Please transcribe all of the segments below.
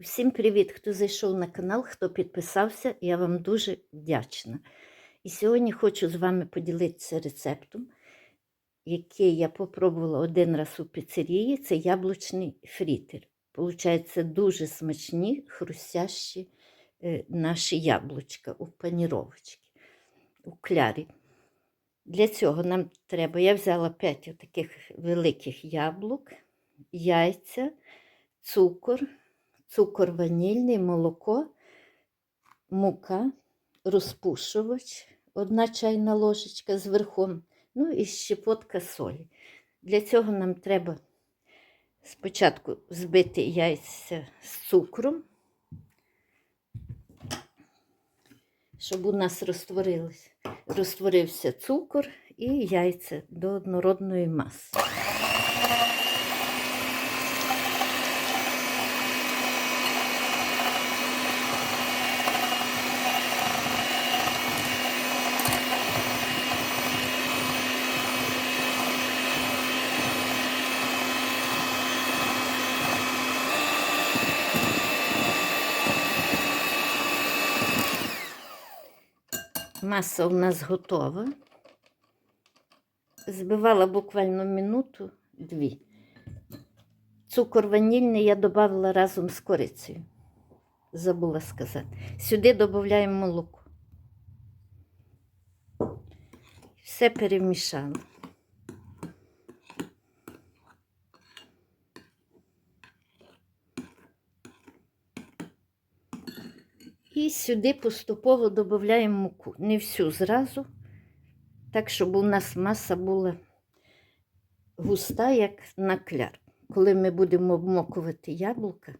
Всім привіт, хто зайшов на канал, хто підписався, я вам дуже вдячна. І сьогодні хочу з вами поділитися рецептом, який я попробувала один раз у піцерії. Це яблучний фрітер. Получається дуже смачні, хрустящі е, наші яблучка у паніровочці, у клярі. Для цього нам треба, я взяла 5 таких великих яблук, яйця, цукор цукор ванільний, молоко, мука, розпушувач, одна чайна ложечка з верхом, ну і щепотка солі. Для цього нам треба спочатку збити яйця з цукром, щоб у нас розтворився цукор і яйця до однородної маси. Маса у нас готова. Збивала буквально минуту дві. Цукор ванільний я додавала разом з корицею. Забула сказати. Сюди додаємо молоко. Все перемішала. І сюди поступово додаємо муку. Не всю зразу, так, щоб у нас маса була густа, як на кляр. Коли ми будемо обмокувати яблука,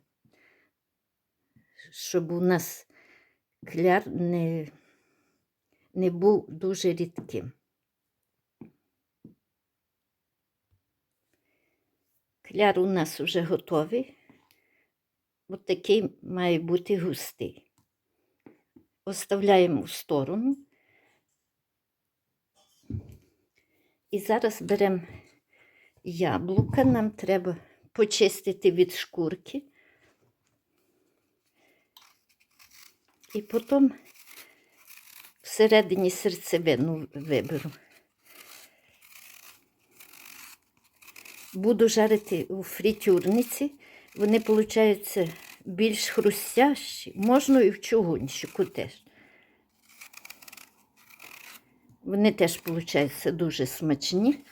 щоб у нас кляр не, не був дуже рідким. Кляр у нас вже готовий. Ось такий має бути густий оставляємо в сторону. І зараз беремо яблука, нам треба почистити від шкурки. І потім всередині серцевину виберу. Буду жарити у фритюрниці. Вони, виходить, більш хрустящі, можна і в чугунчику теж. Вони теж, виходить, дуже смачні.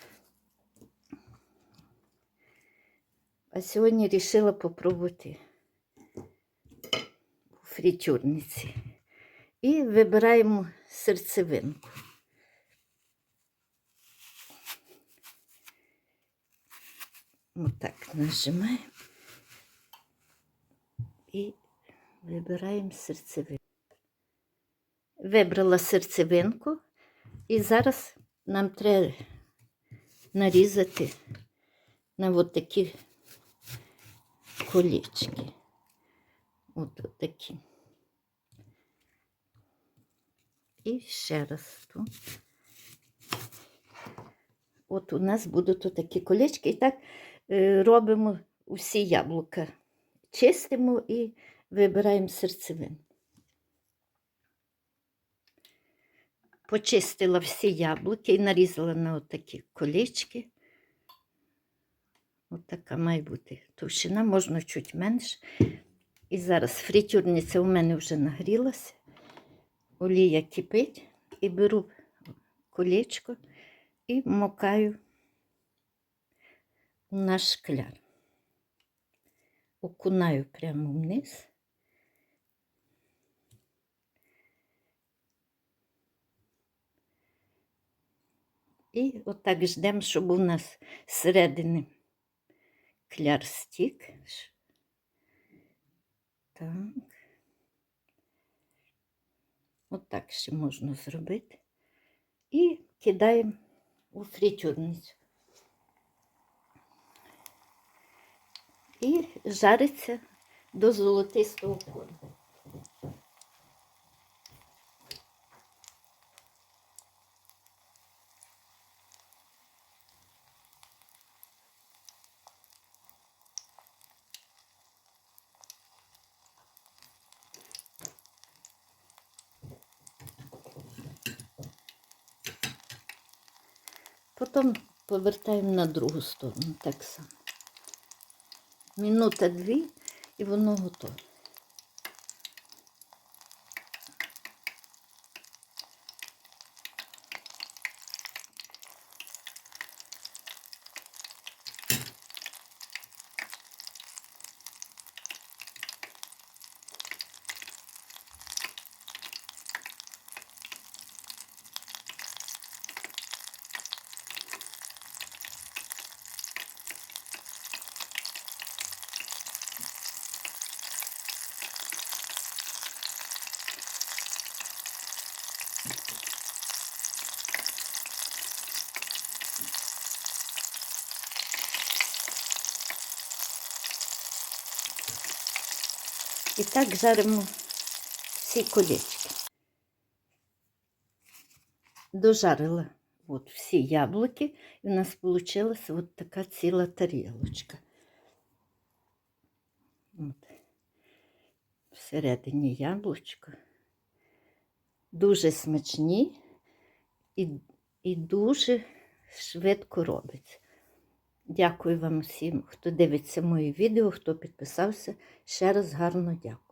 А сьогодні вирішила попробувати у фритюрниці. І вибираємо серцевинку. Отак нажимаємо і вибираємо серцевинку. Вибрала серцевинку, і зараз нам треба нарізати на от такі колічки. От такі. І ще раз тут. От у нас будуть такі колечки. І так е, робимо усі яблука чистимо і вибираємо серцевин. Почистила всі яблуки і нарізала на отакі колічки. Отака має бути товщина, можна чуть менше. І зараз фритюрниця у мене вже нагрілася, олія кипить, і беру колечко і вмокаю у наш шкляр окунаю прямо вниз. І отак ждемо, щоб у нас зсередини кляр стік. Так. Отак ще можна зробити. І кидаємо у фритюрницю. і жариться до золотистого кольору. Потім повертаємо на другу сторону так само. Минута дві і воно готове. І так жаримо всі колечки. Дожарила от всі яблуки, і у нас вийшла от така ціла тарілочка. От. Всередині яблучко. Дуже смачні і, і дуже швидко робиться. Дякую вам всім, хто дивиться мої відео, хто підписався. Ще раз гарно дякую.